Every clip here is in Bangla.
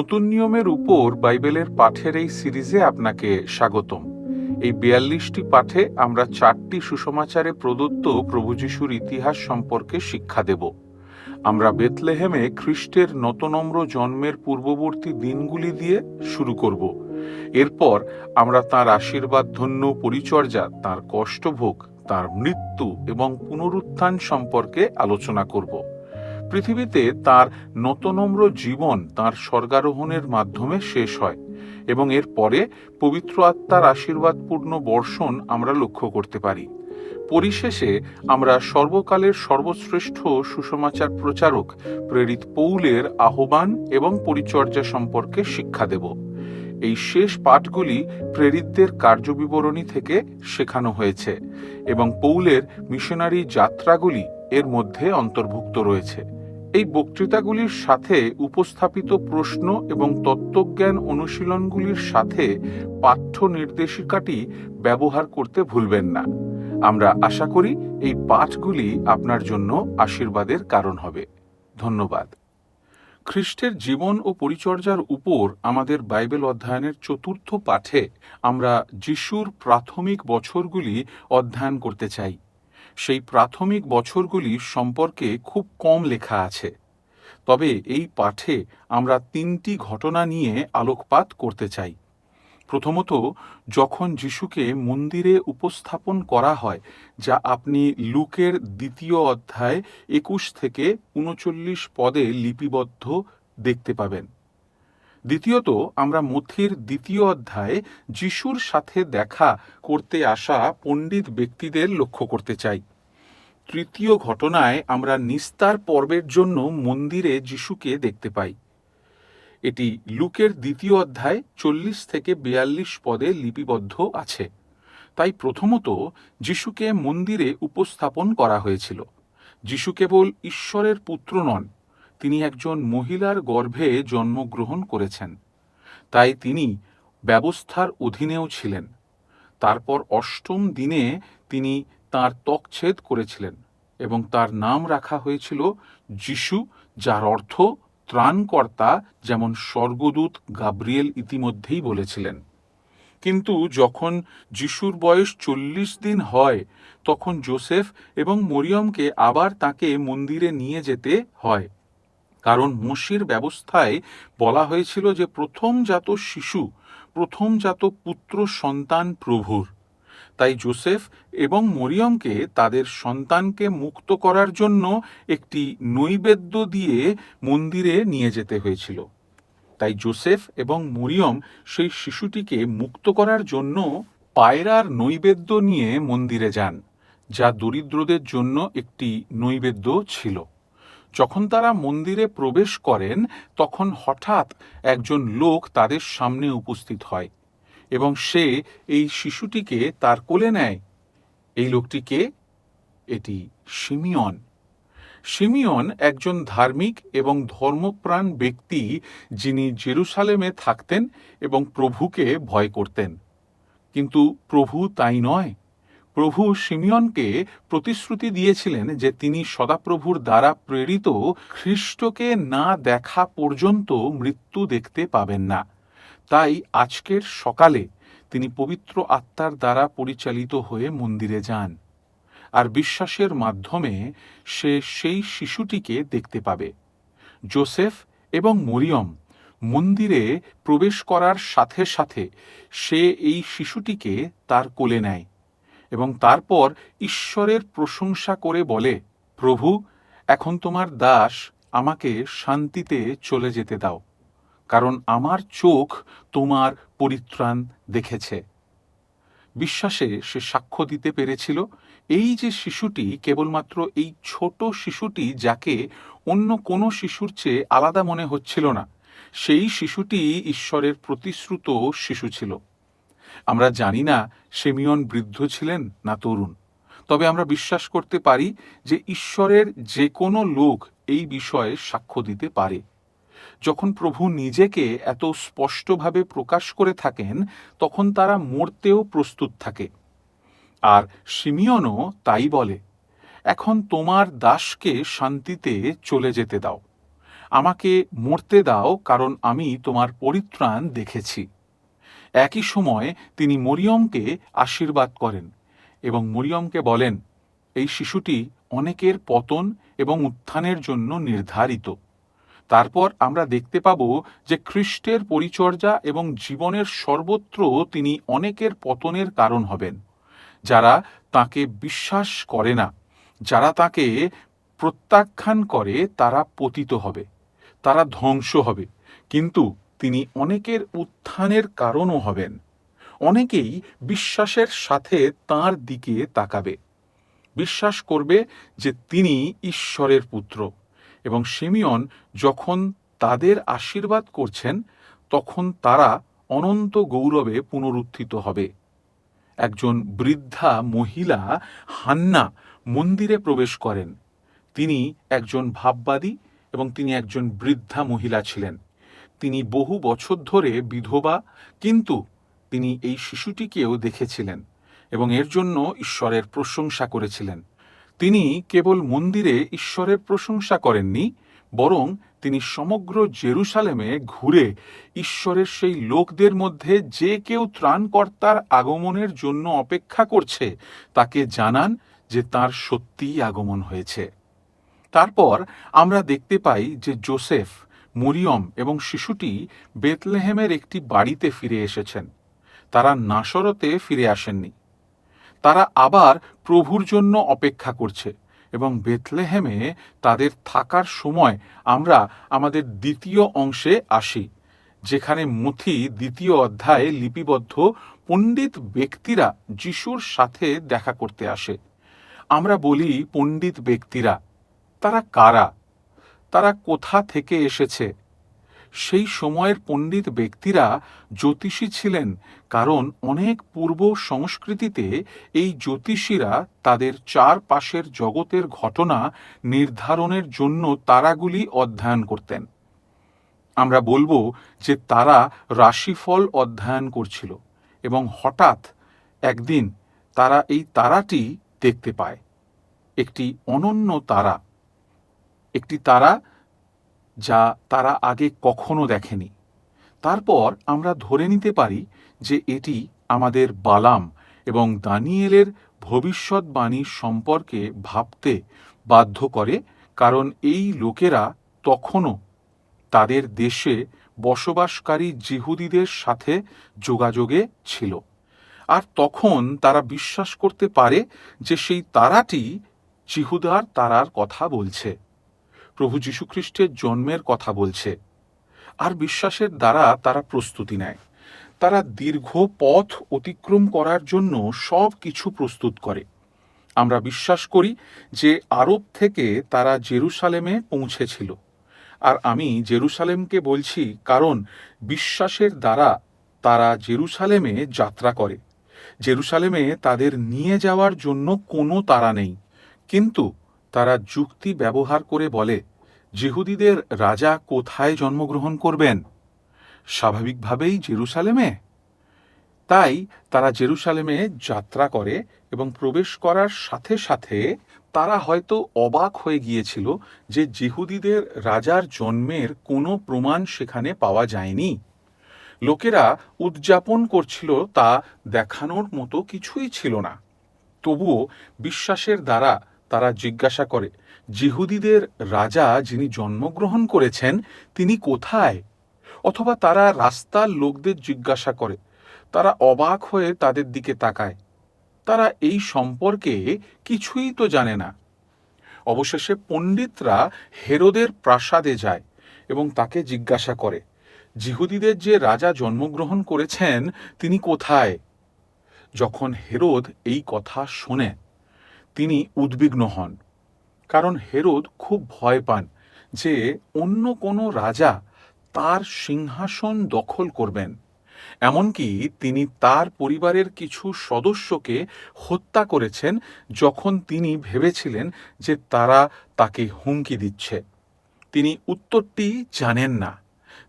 নতুন নিয়মের উপর বাইবেলের পাঠের এই সিরিজে আপনাকে স্বাগতম। এই বিয়াল্লিশটি পাঠে আমরা চারটি সুসমাচারে প্রদত্ত প্রভু যিশুর ইতিহাস সম্পর্কে শিক্ষা দেব। আমরা বেতলেহেমে খ্রিস্টের নতনম্র জন্মের পূর্ববর্তী দিনগুলি দিয়ে শুরু করব। এরপর আমরা তার আশীর্বাদ, ধন্য, পরিচর্যা, তার কষ্টভোগ, তার মৃত্যু এবং পুনরুত্থান সম্পর্কে আলোচনা করব। পৃথিবীতে তার নতনম্র জীবন তার স্বর্গারোহণের মাধ্যমে শেষ হয় এবং এর পরে পবিত্র আত্মার আশীর্বাদপূর্ণ বর্ষণ আমরা লক্ষ্য করতে পারি। পরিশেষে আমরা সর্বকালের সর্বশ্রেষ্ঠ সুসমাচার প্রচারক প্রেরিত পৌলের আহ্বান এবং পরিচর্যা সম্পর্কে শিক্ষা দেব। এই শেষ পাঠগুলি প্রেরিতদের কার্যবিবরণী থেকে শেখানো হয়েছে এবং পৌলের মিশনারি যাত্রাগুলি এর মধ্যে অন্তর্ভুক্ত রয়েছে। এই বক্তৃতাগুলির সাথে উপস্থাপিত প্রশ্ন এবং তত্ত্বজ্ঞান অনুশীলনগুলির সাথে পাঠ্য নির্দেশিকাটি ব্যবহার করতে ভুলবেন না। আমরা আশা করি এই পাঠগুলি আপনার জন্য আশীর্বাদের কারণ হবে। ধন্যবাদ। খ্রিস্টের জীবন ও পরিচর্যার উপর আমাদের বাইবেল অধ্যয়নের চতুর্থ পাঠে আমরা যিশুর প্রাথমিক বছরগুলি অধ্যয়ন করতে চাই। সেই প্রাথমিক বছরগুলি সম্পর্কে খুব কম লেখা আছে। তবে এই পাঠে আমরা তিনটি ঘটনা নিয়ে আলোকপাত করতে চাই। প্রথমত, যখন যিশুকে মন্দিরে উপস্থাপন করা হয়, যা আপনি লুকের দ্বিতীয় অধ্যায় একুশ থেকে উনচল্লিশ পদে লিপিবদ্ধ দেখতে পাবেন। দ্বিতীয়ত, আমরা মথির দ্বিতীয় অধ্যায়ে যিশুর সাথে দেখা করতে আসা পণ্ডিত ব্যক্তিদের লক্ষ্য করতে চাই। তৃতীয় ঘটনায় আমরা নিস্তার পর্বের জন্য মন্দিরে যিশুকে দেখতে পাই। এটি লুকের দ্বিতীয় অধ্যায় চল্লিশ থেকে বিয়াল্লিশ পদে লিপিবদ্ধ আছে। তাই প্রথমত, যিশুকে মন্দিরে উপস্থাপন করা হয়েছিল। যিশু কেবল ঈশ্বরের পুত্র নন তিনি একজন মহিলার গর্ভে জন্মগ্রহণ করেছেন। তাই তিনি ব্যবস্থার অধীনেও ছিলেন। তারপর অষ্টম দিনে তিনি তার ত্বকছেদ করেছিলেন এবং তার নাম রাখা হয়েছিল যিশু, যার অর্থ ত্রাণকর্তা, যেমন স্বর্গদূত গাব্রিয়েল ইতিমধ্যেই বলেছিলেন। কিন্তু যখন যিশুর বয়স চল্লিশ দিন হয়, তখন জোসেফ এবং মরিয়মকে আবার তাকে মন্দিরে নিয়ে যেতে হয়। কারণ মসির ব্যবস্থায় বলা হয়েছিল যে প্রথমজাত শিশু প্রথমজাত পুত্র সন্তান প্রভুর। তাই জোসেফ এবং মরিয়মকে তাদের সন্তানকে মুক্ত করার জন্য একটি নৈবেদ্য দিয়ে মন্দিরে নিয়ে যেতে হয়েছিল। তাই জোসেফ এবং মরিয়ম সেই শিশুটিকে মুক্ত করার জন্য পায়রার নৈবেদ্য নিয়ে মন্দিরে যান, যা দরিদ্রদের জন্য একটি নৈবেদ্য ছিল। যখন তারা মন্দিরে প্রবেশ করেন, তখন হঠাৎ একজন লোক তাদের সামনে উপস্থিত হয় এবং সে এই শিশুটিকে তার কোলে নেয়। এই লোকটিকে এটি সিমিয়ন। সিমিয়ন একজন ধার্মিক এবং ধর্মপ্রাণ ব্যক্তি যিনি জেরুসালেমে থাকতেন এবং প্রভুকে ভয় করতেন। কিন্তু প্রভু তাই নয়। প্রভু সিমিয়নকে প্রতিশ্রুতি দিয়েছিলেন যে তিনি সদাপ্রভুর দ্বারা প্রেরিত খ্রিস্টকে না দেখা পর্যন্ত মৃত্যু দেখতে পাবেন না। তাই আজকের সকালে তিনি পবিত্র আত্মার দ্বারা পরিচালিত হয়ে মন্দিরে যান আর বিশ্বাসের মাধ্যমে সে সেই শিশুটিকে দেখতে পাবে। জোসেফ এবং মরিয়ম মন্দিরে প্রবেশ করার সাথে সাথে সে এই শিশুটিকে তার কোলে নেয়। এবং তারপর ঈশ্বরের প্রশংসা করে বলে, প্রভু, এখন তোমার দাস আমাকে শান্তিতে চলে যেতে দাও, কারণ আমার চোখ তোমার পরিত্রাণ দেখেছে। বিশ্বাসে সে সাক্ষ্য দিতে পেরেছিল, এই যে শিশুটি কেবলমাত্র এই ছোট শিশুটি যাকে অন্য কোনো শিশুর চেয়ে আলাদা মনে হচ্ছিল না, সেই শিশুটি ঈশ্বরের প্রতিশ্রুত শিশু ছিল। আমরা জানি না সেমিয়ন বৃদ্ধ ছিলেন না তরুণ। তবে আমরা বিশ্বাস করতে পারি যে ঈশ্বরের যে কোনো লোক এই বিষয়ে সাক্ষ্য দিতে পারে। যখন প্রভু নিজেকে এত স্পষ্টভাবে প্রকাশ করে থাকেন, তখন তারা মরতেও প্রস্তুত থাকে। আর সিমিয়নও তাই বলে, এখন তোমার দাসকে শান্তিতে চলে যেতে দাও। আমাকে মরতে দাও কারণ আমি তোমার পরিত্রাণ দেখেছি। একই সময় তিনি মরিয়মকে আশীর্বাদ করেন এবং মরিয়মকে বলেন, এই শিশুটি অনেকের পতন এবং উত্থানের জন্য নির্ধারিত। তারপর আমরা দেখতে পাব যে খ্রিস্টের পরিচর্যা এবং জীবনের সর্বত্র তিনি অনেকের পতনের কারণ হবেন। যারা তাকে বিশ্বাস করে না, যারা তাকে প্রত্যাখ্যান করে তারা পতিত হবে, তারা ধ্বংস হবে। কিন্তু তিনি অনেকের উত্থানের কারণও হবেন। অনেকেই বিশ্বাসের সাথে তার দিকে তাকাবে। বিশ্বাস করবে যে তিনি ঈশ্বরের পুত্র এবং সিমিয়ন যখন তাদের আশীর্বাদ করছেন, তখন তারা অনন্ত গৌরবে পুনরুত্থিত হবে। একজন বৃদ্ধা মহিলা হান্না মন্দিরে প্রবেশ করেন। তিনি একজন ভাববাদী এবং তিনি একজন বৃদ্ধা মহিলা ছিলেন। তিনি বহু বছর ধরে বিধবা, কিন্তু তিনি এই শিশুটিকেও দেখেছিলেন এবং এর জন্য ঈশ্বরের প্রশংসা করেছিলেন। তিনি কেবল মন্দিরে ঈশ্বরের প্রশংসা করেননি, বরং তিনি সমগ্র জেরুসালেমে ঘুরে ঈশ্বরের সেই লোকদের মধ্যে যে কেউ ত্রাণকর্তার আগমনের জন্য অপেক্ষা করছে, তাকে জানান যে তার সত্যিই আগমন হয়েছে। তারপর আমরা দেখতে পাই যে জোসেফ মরিয়ম এবং শিশুটি বেতলেহেমের একটি বাড়িতে ফিরে এসেছেন। তারা নাসরতে ফিরে আসেননি। তারা আবার প্রভুর জন্য অপেক্ষা করছে এবং বেতলেহেমে তাদের থাকার সময় আমরা আমাদের দ্বিতীয় অংশে আসি, যেখানে মথি দ্বিতীয় অধ্যায়ে লিপিবদ্ধ পণ্ডিত ব্যক্তিরা যিশুর সাথে দেখা করতে আসে। আমরা বলি পণ্ডিত ব্যক্তিরা। তারা কারা? তারা কোথা থেকে এসেছে? সেই সময়ের পণ্ডিত ব্যক্তিরা জ্যোতিষী ছিলেন, কারণ অনেক পূর্ব সংস্কৃতিতে এই জ্যোতিষীরা তাদের চারপাশের জগতের ঘটনা নির্ধারণের জন্য তারাগুলি অধ্যয়ন করতেন। আমরা বলব যে তারা রাশিফল অধ্যয়ন করছিল এবং হঠাৎ একদিন তারা এই তারাটি দেখতে পায়। একটি অনন্য তারা। একটি তারা যা তারা আগে কখনো দেখেনি। তারপর আমরা ধরে নিতে পারি যে এটি আমাদের বালাম এবং দানিয়েলের ভবিষ্যৎবাণী সম্পর্কে ভাবতে বাধ্য করে, কারণ এই লোকেরা তখনও তাদের দেশে বসবাসকারী জিহুদিদের সাথে যোগাযোগে ছিল। আর তখন তারা বিশ্বাস করতে পারে যে সেই তারাটি জিহুদার তারার কথা বলছে। প্রভু যীশুখ্রিস্টের জন্মের কথা বলছে। আর বিশ্বাসের দ্বারা তারা প্রস্তুতি নেয়। তারা দীর্ঘ পথ অতিক্রম করার জন্য সব কিছু প্রস্তুত করে। আমরা বিশ্বাস করি যে আরব থেকে তারা জেরুসালেমে পৌঁছেছিল। আর আমি জেরুসালেমকে বলছি কারণ বিশ্বাসের দ্বারা তারা জেরুসালেমে যাত্রা করে। জেরুসালেমে তাদের নিয়ে যাওয়ার জন্য কোনো তারা নেই। কিন্তু তারা যুক্তি ব্যবহার করে বলে জিহুদিদের রাজা কোথায় জন্মগ্রহণ করবেন? স্বাভাবিকভাবেই জেরুসালেমে? তাই তারা জেরুসালেমে যাত্রা করে এবং প্রবেশ করার সাথে সাথে তারা হয়তো অবাক হয়ে গিয়েছিল যে জিহুদিদের রাজার জন্মের কোনো প্রমাণ সেখানে পাওয়া যায়নি। লোকেরা উদযাপন করছিল তা দেখানোর মতো কিছুই ছিল না। তবুও বিশ্বাসের দ্বারা তারা জিজ্ঞাসা করে জিহুদিদের রাজা যিনি জন্মগ্রহণ করেছেন, তিনি কোথায়? অথবা তারা রাস্তার লোকদের জিজ্ঞাসা করে। তারা অবাক হয়ে তাদের দিকে তাকায়। তারা এই সম্পর্কে কিছুই তো জানে না। অবশেষে পণ্ডিতরা হেরোদের প্রাসাদে যায় এবং তাকে জিজ্ঞাসা করে, জিহুদিদের যে রাজা জন্মগ্রহণ করেছেন, তিনি কোথায়? যখন হেরোদ এই কথা শোনে, তিনি উদ্বিগ্ন হন। কারণ হেরোদ খুব ভয় পান যে অন্য কোনো রাজা তার সিংহাসন দখল করবেন। এমনকি তিনি তার পরিবারের কিছু সদস্যকে হত্যা করেছেন যখন তিনি ভেবেছিলেন যে তারা তাকে হুমকি দিচ্ছে। তিনি উত্তরটি জানেন না।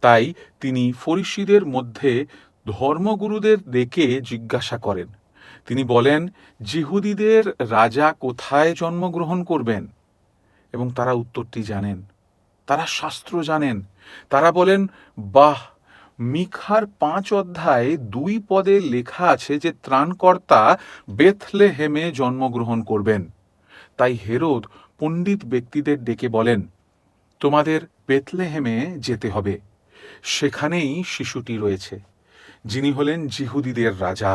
তাই তিনি ফরিসিদের মধ্যে ধর্মগুরুদের ডেকে জিজ্ঞাসা করেন। তিনি বলেন, জিহুদিদের রাজা কোথায় জন্মগ্রহণ করবেন? এবং তারা উত্তরটি জানেন। তারা শাস্ত্র জানেন। তারা বলেন, বাহ, মিখার পাঁচ অধ্যায়ে দুই পদে লেখা আছে যে ত্রাণকর্তা বেথলেহেমে জন্মগ্রহণ করবেন। তাই হেরোদ পণ্ডিত ব্যক্তিদের ডেকে বলেন, তোমাদের বেথলেহেমে যেতে হবে। সেখানেই শিশুটি রয়েছে, যিনি হলেন জিহুদিদের রাজা।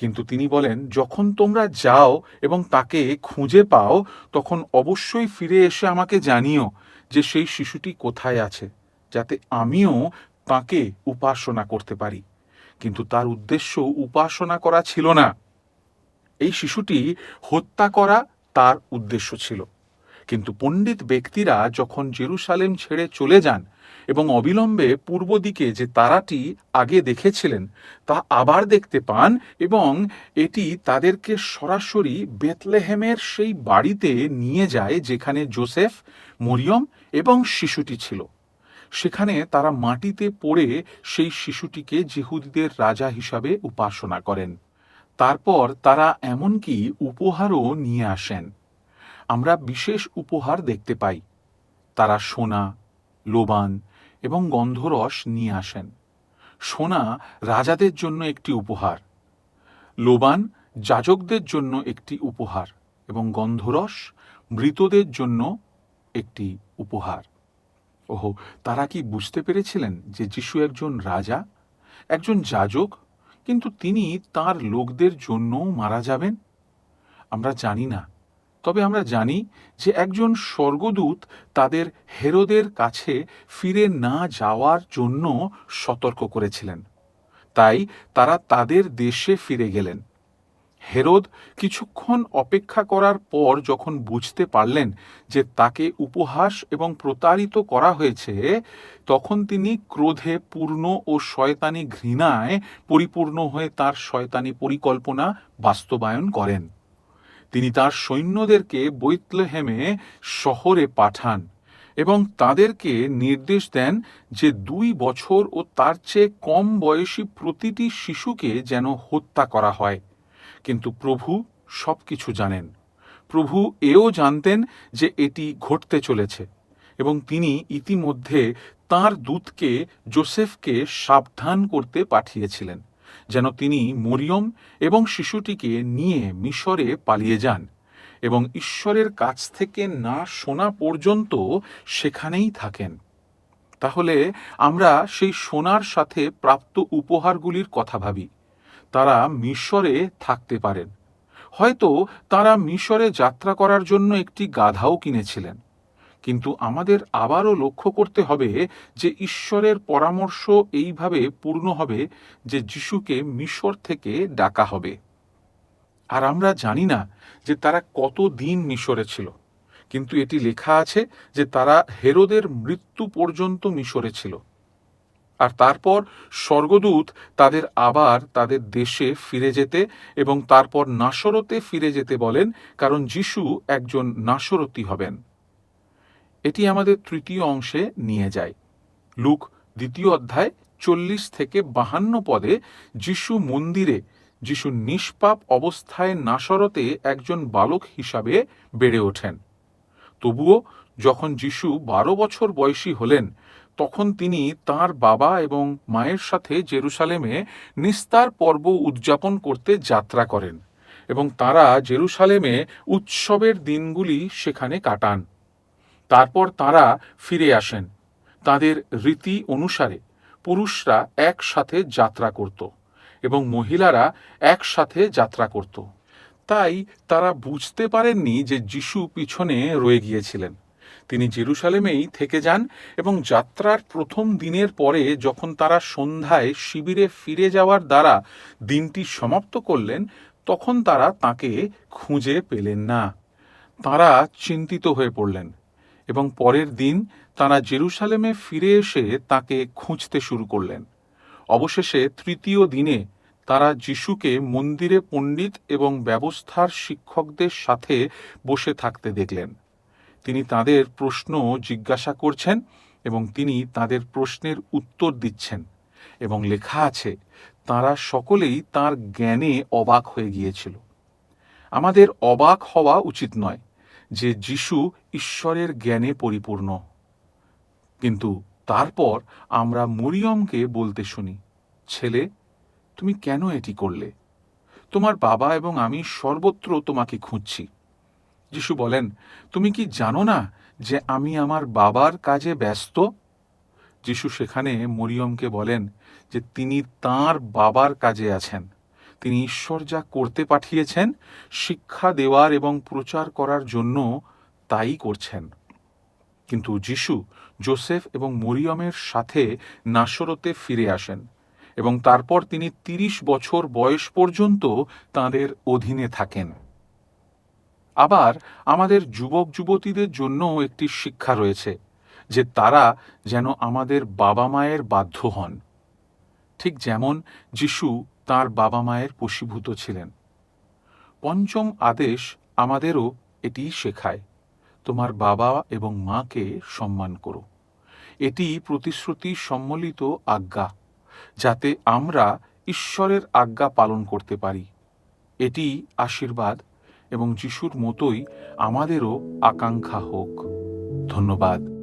কিন্তু তিনি বলেন, যখন তোমরা যাও এবং তাকে খুঁজে পাও, তখন অবশ্যই ফিরে এসে আমাকে জানিও যে সেই শিশুটি কোথায় আছে, যাতে আমিও তাকে উপাসনা করতে পারি। কিন্তু তার উদ্দেশ্য উপাসনা করা ছিল না। এই শিশুটি হত্যা করা তার উদ্দেশ্য ছিল। কিন্তু পণ্ডিত ব্যক্তিরা যখন জেরুসালেম ছেড়ে চলে যান এবং অবিলম্বে পূর্ব দিকে যে তারাটি আগে দেখেছিলেন, তা আবার দেখতে পান এবং এটি তাদেরকে সরাসরি বেতলেহেমের সেই বাড়িতে নিয়ে যায় যেখানে জোসেফ, মরিয়ম এবং শিশুটি ছিল। সেখানে তারা মাটিতে পড়ে সেই শিশুটিকে জিহুদিদের রাজা হিসাবে উপাসনা করেন। তারপর তারা এমনকি উপহারও নিয়ে আসেন। আমরা বিশেষ উপহার দেখতে পাই। তারা সোনা লোবান এবং গন্ধরস নিয়ে আসেন। সোনা রাজাদের জন্য একটি উপহার। লোবান যাজকদের জন্য একটি উপহার এবং গন্ধরস মৃতদের জন্য একটি উপহার। ওহো, তারা কি বুঝতে পেরেছিলেন যে যিশু একজন রাজা, একজন যাজক, কিন্তু তিনি তার লোকদের জন্যও মারা যাবেন? আমরা জানি না। তবে আমরা জানি যে একজন স্বর্গদূত তাদের হেরোদের কাছে ফিরে না যাওয়ার জন্য সতর্ক করেছিলেন। তাই তারা তাদের দেশে ফিরে গেলেন। হেরোদ কিছুক্ষণ অপেক্ষা করার পর যখন বুঝতে পারলেন যে তাকে উপহাস এবং প্রতারিত করা হয়েছে, তখন তিনি ক্রোধে পূর্ণ ও শয়তানি ঘৃণায় পরিপূর্ণ হয়ে তার শয়তানি পরিকল্পনা বাস্তবায়ন করেন। তিনি তার সৈন্যদেরকে বৈতলেহেমে শহরে পাঠান এবং তাদেরকে নির্দেশ দেন যে দুই বছর ও তার চেয়ে কম বয়সী প্রতিটি শিশুকে যেন হত্যা করা হয়। কিন্তু প্রভু সব কিছু জানেন। প্রভু এও জানতেন যে এটি ঘটতে চলেছে এবং তিনি ইতিমধ্যে তার দূতকে, জোসেফকে সাবধান করতে পাঠিয়েছিলেন। যেন তিনি মরিয়ম এবং শিশুটিকে নিয়ে মিশরে পালিয়ে যান এবং ঈশ্বরের কাছ থেকে না শোনা পর্যন্ত সেখানেই থাকেন। তাহলে আমরা সেই সোনার সাথে প্রাপ্ত উপহারগুলির কথা ভাবি। তারা মিশরে থাকতে পারেন। হয়তো তারা মিশরে যাত্রা করার জন্য একটি গাধাও কিনেছিলেন। কিন্তু আমাদের আবারও লক্ষ্য করতে হবে যে ঈশ্বরের পরামর্শ এইভাবে পূর্ণ হবে যে যিশুকে মিশর থেকে ডাকা হবে। আর আমরা জানি না যে তারা কত দিন মিশরে ছিল, কিন্তু এটি লেখা আছে যে তারা হেরোদের মৃত্যু পর্যন্ত মিশরে ছিল। আর তারপর স্বর্গদূত তাদের আবার তাদের দেশে ফিরে যেতে এবং তারপর নাসরতে ফিরে যেতে বলেন, কারণ যিশু একজন নাসরতি হবেন। এটি আমাদের তৃতীয় অংশে নিয়ে যায়। লুক, দ্বিতীয় অধ্যায়, চল্লিশ থেকে বাহান্ন পদে যিশু মন্দিরে, যিশু নিষ্পাপ অবস্থায় নাসরতে একজন বালক হিসাবে বেড়ে ওঠেন। তবুও যখন যিশু বারো বছর বয়সী হলেন, তখন তিনি তার বাবা এবং মায়ের সাথে জেরুসালেমে নিস্তার পর্ব উদযাপন করতে যাত্রা করেন এবং তারা জেরুসালেমে উৎসবের দিনগুলি সেখানে কাটান। তারপর তারা ফিরে আসেন। তাদের রীতি অনুসারে পুরুষরা একসাথে যাত্রা করত এবং মহিলারা একসাথে যাত্রা করত। তাই তারা বুঝতে পারেননি যে যিশু পিছনে রয়ে গিয়েছিলেন। তিনি জেরুসালেমেই থেকে যান এবং যাত্রার প্রথম দিনের পরে যখন তারা সন্ধ্যায় শিবিরে ফিরে যাওয়ার দ্বারা দিনটি সমাপ্ত করলেন, তখন তারা তাকে খুঁজে পেলেন না। তারা চিন্তিত হয়ে পড়লেন। এবং পরের দিন তারা জেরুসালেমে ফিরে এসে তাকে খুঁজতে শুরু করলেন। অবশেষে তৃতীয় দিনে তারা যিশুকে মন্দিরে পণ্ডিত এবং ব্যবস্থার শিক্ষকদের সাথে বসে থাকতে দেখলেন। তিনি তাদের প্রশ্ন জিজ্ঞাসা করছেন এবং তিনি তাদের প্রশ্নের উত্তর দিচ্ছেন এবং লেখা আছে, তারা সকলেই তার জ্ঞানে অবাক হয়ে গিয়েছিল। আমাদের অবাক হওয়া উচিত নয়। যে যিশু ঈশ্বরের জ্ঞানে পরিপূর্ণ। কিন্তু তারপর আমরা মরিয়মকে বলতে শুনি, ছেলে, তুমি কেন এটি করলে? তোমার বাবা এবং আমি সর্বত্র তোমাকে খুঁজছি। যিশু বলেন, তুমি কি জানো না যে আমি আমার বাবার কাজে ব্যস্ত? যিশু সেখানে মরিয়মকে বলেন যে তিনি তার বাবার কাজে আছেন। তিনি ঈশ্বর যা করতে পাঠিয়েছেন, শিক্ষা দেওয়ার এবং প্রচার করার জন্য তাই করছেন। কিন্তু যিশু, জোসেফ এবং মরিয়মের সাথে নাসরতে ফিরে আসেন এবং তারপর তিনি তিরিশ বছর বয়স পর্যন্ত তাদের অধীনে থাকেন। আবার আমাদের যুবক যুবতীদের জন্য একটি শিক্ষা রয়েছে যে তারা যেন আমাদের বাবা মায়ের বাধ্য হন। ঠিক যেমন যিশু তার বাবা মায়ের পশীভূত ছিলেন। পঞ্চম আদেশ আমাদেরও এটি শেখায়, তোমার বাবা এবং মাকে সম্মান করো। এটি প্রতিশ্রুতি সম্মিলিত আজ্ঞা, যাতে আমরা ঈশ্বরের আজ্ঞা পালন করতে পারি। এটি আশীর্বাদ এবং যিশুর মতোই আমাদেরও আকাঙ্ক্ষা হোক। ধন্যবাদ।